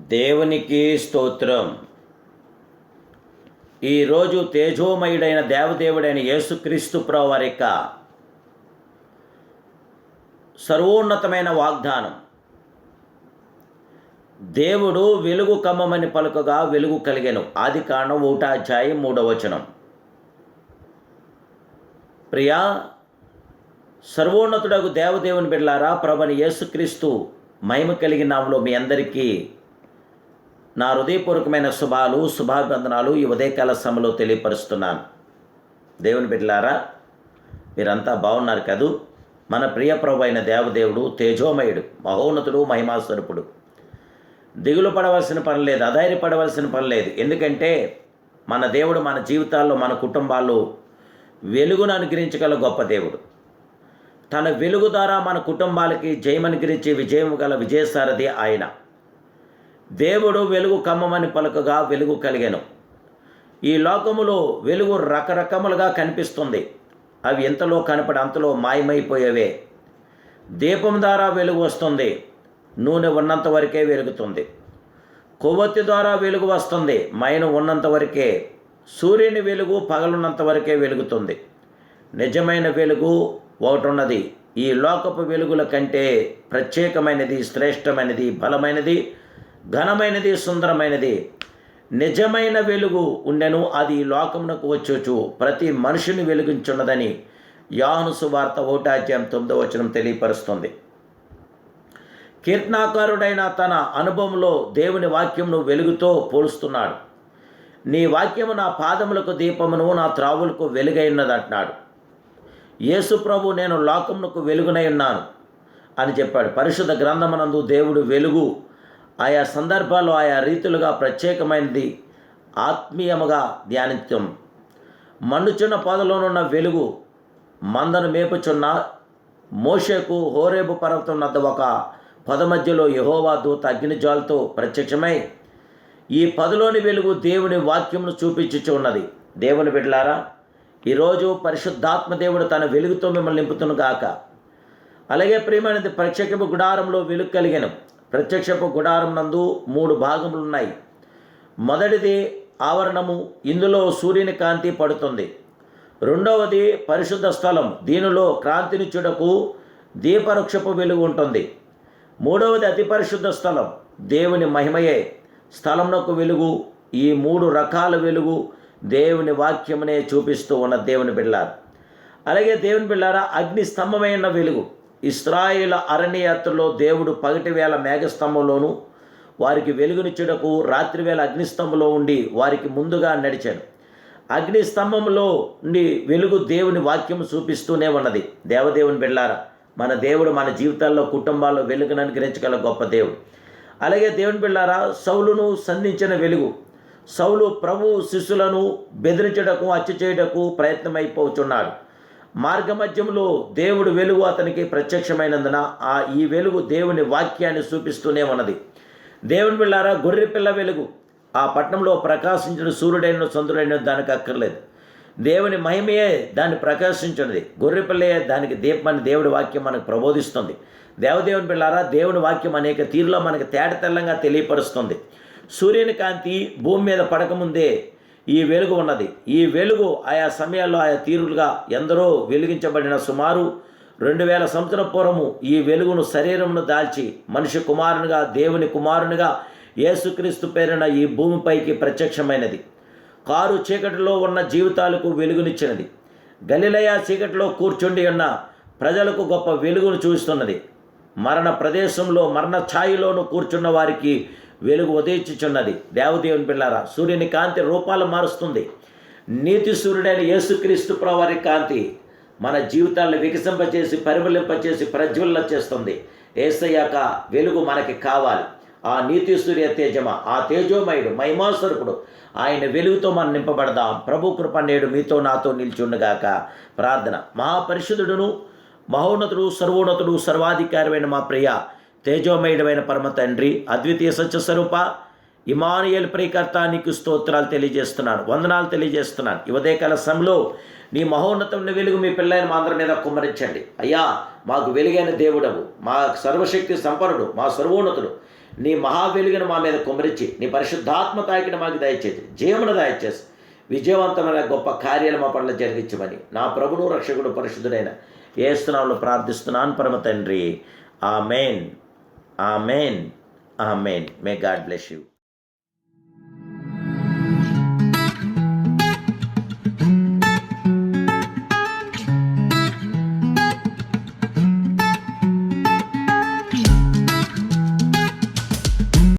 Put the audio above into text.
దేవునికి స్తోత్రం. ఈరోజు తేజోమయుడైన దేవదేవుడైన యేసుక్రీస్తు వారి యొక్క సర్వోన్నతమైన వాగ్దానం. దేవుడు వెలుగు కమ్మమని పలుకగా వెలుగు కలిగెను. ఆది కాండం ఒకటాధ్యాయం మూడవచనం ప్రియా సర్వోన్నతుడకు దేవదేవుని బిడ్లారా ప్రభని యేసుక్రీస్తు మహిమ కలిగిన నామలో మీ అందరికీ నా హృదయపూర్వకమైన శుభాలు శుభాభివందనాలు ఈ ఉదయకాల సమయంలో తెలియపరుస్తున్నాను. దేవుని బిడ్డలారా మీరంతా బాగున్నారు కదూ? మన ప్రియ ప్రభు అయిన దేవదేవుడు తేజోమయుడు మహోన్నతుడు మహిమాస్వరూపుడు. దిగులు పడవలసిన పని లేదు అధైర్యపడవలసిన పని లేదు. ఎందుకంటే మన దేవుడు మన జీవితాల్లో మన కుటుంబాల్లో వెలుగును అనుగ్రహించగల గొప్ప దేవుడు. తన వెలుగు ద్వారా మన కుటుంబాలకి జయమనుగ్రహించి విజయం గల విజయసారథి ఆయన. దేవుడు వెలుగు కమ్మమని పలుకగా వెలుగు కలిగాను. ఈ లోకములో వెలుగు రకరకములుగా కనిపిస్తుంది. అవి ఎంతలో కనపడి అంతలో మాయమైపోయేవే. దీపం ద్వారా వెలుగు వస్తుంది. నూనె ఉన్నంత వరకే వెలుగుతుంది. కొవ్వొత్తి ద్వారా వెలుగు వస్తుంది. మైన ఉన్నంత వరకే సూర్యుని వెలుగు పగలున్నంత వరకే వెలుగుతుంది. నిజమైన వెలుగు ఒకటి ఉన్నది ఈ లోకపు వెలుగుల కంటే ప్రత్యేకమైనది శ్రేష్టమైనది బలమైనది ఘనమైనది సుందరమైనది నిజమైన వెలుగు ఉండెను. అది లోకమునకు వచ్చొచ్చు ప్రతి మనిషిని వెలిగించున్నదని యాహను సువార్త ఓటాధ్యాయం తొమ్మిదో వచనం తెలియపరుస్తుంది. కీర్తనాకారుడైన తన అనుభవంలో దేవుని వాక్యమును వెలుగుతో పోలుస్తున్నాడు. నీ వాక్యము నా పాదములకు దీపమును నా త్రావులకు వెలుగైనది అంటున్నాడు. యేసు ప్రభు నేను లోకమునకు వెలుగునై ఉన్నాను అని చెప్పాడు. పరిశుద్ధ గ్రంథమునందు దేవుడు వెలుగు ఆయా సందర్భాల్లో ఆయా రీతులుగా ప్రత్యేకమైనది ఆత్మీయముగా ధ్యానిత్యం. మన్నుచున్న పొదలోనున్న వెలుగు మందను మేపుచున్న మోషేకు హోరేబు పర్వతం వద్ద ఒక పొద మధ్యలో యహోవా దూత అగ్నిజాలతో ప్రత్యక్షమై ఈ పదలోని వెలుగు దేవుని వాక్యమును చూపించుచు ఉన్నది. దేవుని బిడ్డలారా ఈరోజు పరిశుద్ధాత్మ దేవుడు తన వెలుగుతో మిమ్మల్ని నింపుతును గాక. అలాగే ప్రియమైనది ప్రత్యేకము గుడారంలో వెలుగు కలిగిన. ప్రత్యక్షపు గుడారం నందు మూడు భాగములు ఉన్నాయి మొదటిది ఆవరణము ఇందులో సూర్యుని కాంతి పడుతుంది. రెండవది పరిశుద్ధ స్థలం దీనిలో క్రాంతిని చుడకు దీపవృక్షపు వెలుగు ఉంటుంది. మూడవది అతి పరిశుద్ధ స్థలం దేవుని మహిమయే. స్థలంనకు వెలుగు ఈ మూడు రకాల వెలుగు దేవుని వాక్యమునే చూపిస్తూ ఉన్న దేవుని బిళ్ళారు అలాగే దేవుని బిళ్ళారా అగ్ని స్తంభమైన వెలుగు. ఇస్రాయిల అరణ్యయాత్రలో దేవుడు పగటి వేళ మేఘస్తంభంలోను వారికి వెలుగునిచ్చుటకు రాత్రివేళ అగ్నిస్తంభంలో ఉండి వారికి ముందుగా నడిచాడు. అగ్నిస్తంభంలో ఉండి వెలుగు దేవుని వాక్యం చూపిస్తూనే ఉన్నది. దేవదేవుని బిళ్ళారా మన దేవుడు మన జీవితాల్లో కుటుంబాల్లో వెలుగును అనుగ్రహించగల గొప్ప దేవుడు. అలాగే దేవుని బిళ్ళారా సౌలును సంధించిన వెలుగు. సౌలు ప్రభు శిష్యులను బెదిరించడకు హత్య చేయటకు ప్రయత్నమైపోతున్నాడు మార్గమధ్యంలో దేవుడు వెలుగు అతనికి ప్రత్యక్షమైనందున ఆ ఈ వెలుగు దేవుని వాక్యాన్ని చూపిస్తూనే ఉన్నది. దేవుని పిల్లారా గొర్రె పిల్ల వెలుగు. ఆ పట్టణంలో ప్రకాశించిన సూర్యుడైన చంద్రుడైన దానికి అక్కర్లేదు. దేవుని మహిమయే దాన్ని ప్రకాశించినది గొర్రెపిల్లయే దానికి దీపమని దేవుడి వాక్యం మనకు ప్రబోధిస్తుంది. దేవదేవుని పిల్లారా దేవుని వాక్యం అనేక తీరులో మనకి తేట తెల్లంగా తెలియపరుస్తుంది. సూర్యుని కాంతి భూమి మీద పడకముందే ఈ వెలుగు ఉన్నది. ఈ వెలుగు ఆయా సమయాల్లో ఆయా తీరులుగా ఎందరో వెలిగించబడిన సుమారు రెండు వేల సంవత్సరం పూర్వము ఈ వెలుగును శరీరమును దాల్చి మనిషి కుమారునిగా దేవుని కుమారునిగా యేసుక్రీస్తు పేరిన ఈ భూమిపైకి ప్రత్యక్షమైనది. కారు చీకటిలో ఉన్న జీవితాలకు వెలుగునిచ్చినది. గలిలయ చీకటిలో కూర్చుండి ఉన్న ప్రజలకు గొప్ప వెలుగును చూస్తున్నది. మరణ ప్రదేశంలో మరణ ఛాయిలోను కూర్చున్న వారికి వెలుగు ఉదయించుచున్నది. దేవదేవుని పిల్లారా సూర్యుని కాంతి రూపాలు మారుస్తుంది. నీతి సూర్యుడైన యేసుక్రీస్తు ప్రవారి కాంతి మన జీవితాలను వికసింపచేసి పరిమళింపచేసి ప్రజ్వల్ల చేస్తుంది. ఏసయ్యాక వెలుగు మనకి కావాలి. ఆ నీతి సూర్య తేజమ ఆ తేజోమయుడు మహిమాస్వరూపుడు ఆయన వెలుగుతో మనం నింపబడదాం. ప్రభు కృప నేడు మీతో నాతో నిల్చుండగాక. ప్రార్థన. మహాపరిషుదుడును మహోన్నతుడు సర్వోన్నతుడు సర్వాధికారమైన మా ప్రియ తేజోమయుడమైన పరమ తండ్రి అద్వితీయ సత్యస్వరూప ఇమానుయల్ ప్రియకర్త నీకు స్తోత్రాలు తెలియజేస్తున్నాను వందనాలు తెలియజేస్తున్నాను. యువదేకాల సమయంలో నీ మహోన్నతమైన వెలుగు మీ పిల్లైన మా అందరి మీద కుమ్మరించండి. అయ్యా మాకు వెలుగైన దేవుడవు మా సర్వశక్తి సంపన్నుడు మా సర్వోన్నతుడు. నీ మహావెలుగును మా మీద కుమ్మరించి నీ పరిశుద్ధాత్మ తాకిన మాకు దయచేసి జీవన దయచేసి విజయవంతమైన గొప్ప కార్యాలు మా పనులు జరిగించమని నా ప్రభును రక్షకుడు పరిశుద్ధుడైన ఏ స్థానంలో ప్రార్థిస్తున్నాను పరమ తండ్రి. మెయిన్ Amen. Amen. May God bless you.